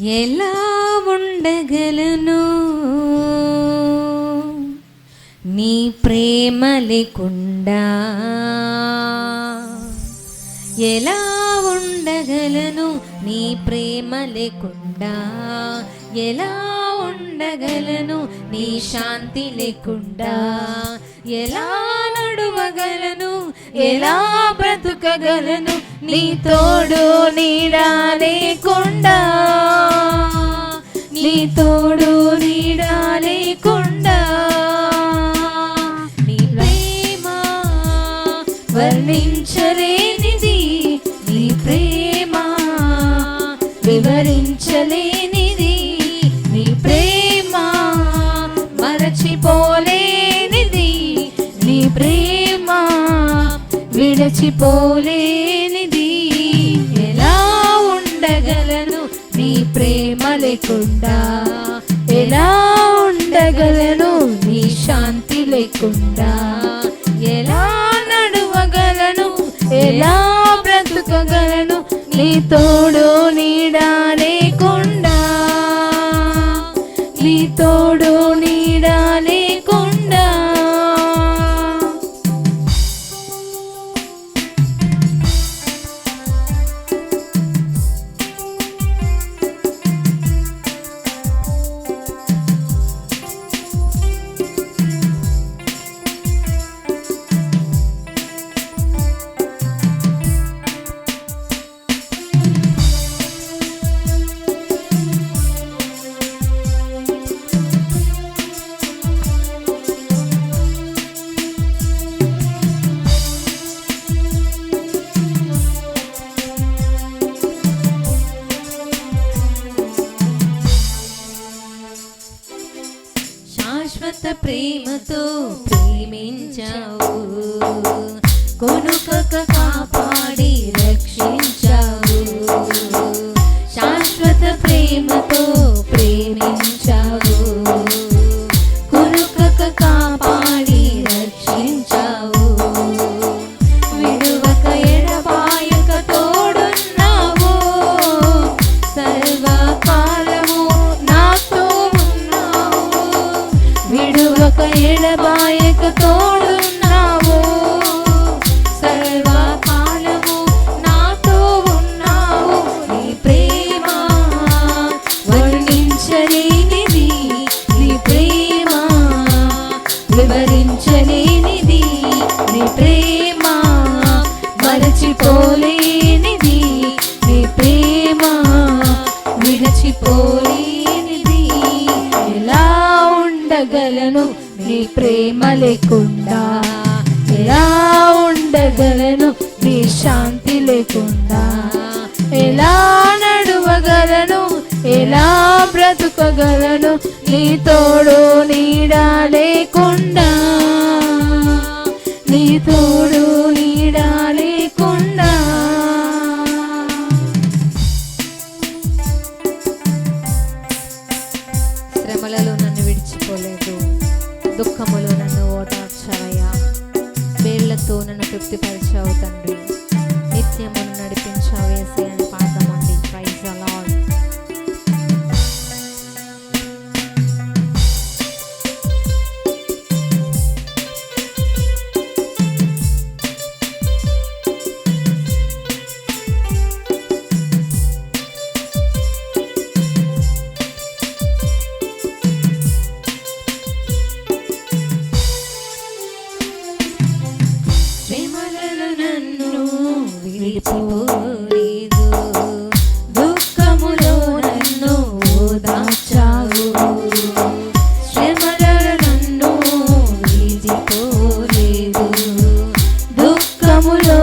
ఎలా ఉండగలను? నీ ప్రేమ లేకుండా ఎలా ఉండగలను? నీ ప్రేమ లేకుండా ఎలా ఉండగలను? నీ శాంతి లేకుండా ఎలా నడువగలను? ఎలా బ్రతుకగలను? నీ తోడు నీడా లేకుండా నీ తోడు నీడా లేకుండా నీ ప్రేమ వర్ణించలేనిది నీ ప్రేమ వివరించలేనిది నీ ప్రేమ మరచిపోలేనిది నీ ప్రేమ విడచిపోలే లేకుండా ఎలా ఉండగలను నీ శాంతి లేకుండా? ఎలా నడువగలను ఎలా బ్రతుకగలను నీ తోడు నీడా లేకుండా? నీ తోడు నీడా శాశ్వత ప్రేమతో ప్రేమించావు. కొనుకక కాపాడి రక్షించావు. విడువక తోడున్నావు సర్వకాలము నాతో ఉన్నావు. నీ ప్రేమ వర్ణించలేనిది నీ ప్రేమ వివరించలేనిది నీ ప్రేమ మరచిపోలేనిది నీ ప్రేమ లేకుండా ఎలా ఉండగలను నీ శాంతి లేకుండా? ఎలా నడువగలను ఎలా బ్రతుకగలను నీ తోడు నీడా లేకుండా? నీ తోడు వేళ్ళతో నన్ను తృప్తిపరిచావు తండ్రి విడిచిపోలేదు. దుఃఖములో నన్ను ఓదార్చావు. శ్రమలలో నన్ను విడిచిపోలేదు. దుఃఖములో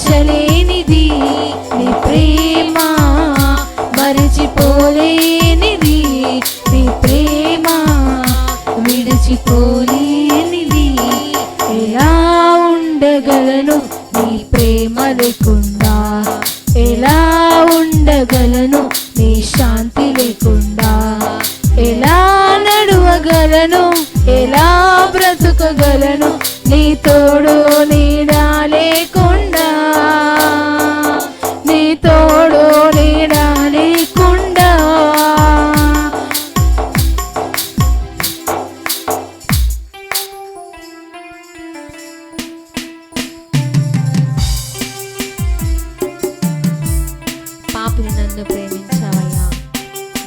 వివరించలేనిది నీ ప్రేమ మరచిపోలేనిది నీ ప్రేమ విడిచిపోలేనిది. ఎలా ఉండగలను నీ ప్రేమ లేకుండా? ఎలా ఉండగలను నన్ను ప్రేమించావయ్యా.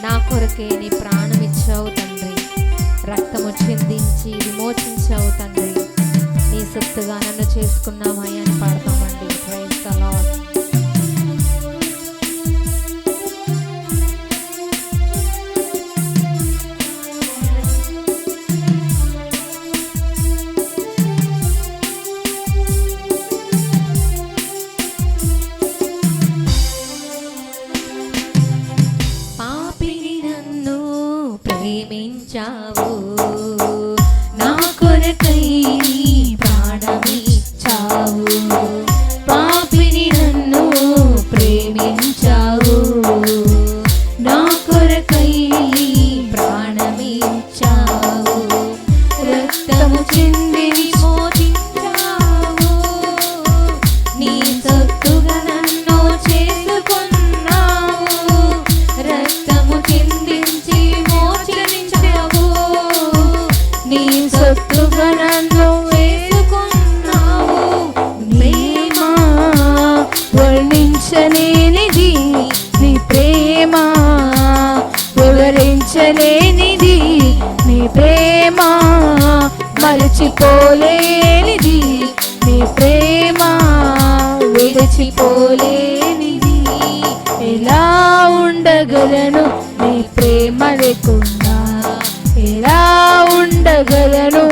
నా కొరకే నీ ప్రాణం ఇచ్చావు తండ్రి. రక్తము చిందించి విమోచించావు తండ్రి. నీ సొత్తుగా నన్ను చేసుకున్నావయ్యా అని పాడతామండి. ప్రైజ్ ప్రేమించావు విడిచిపోలేనిది నీ ప్రేమ విడిచిపోలేనిది. ఎలా ఉండగలను నీ ప్రేమ లేకుండా? ఎలా ఉండగలను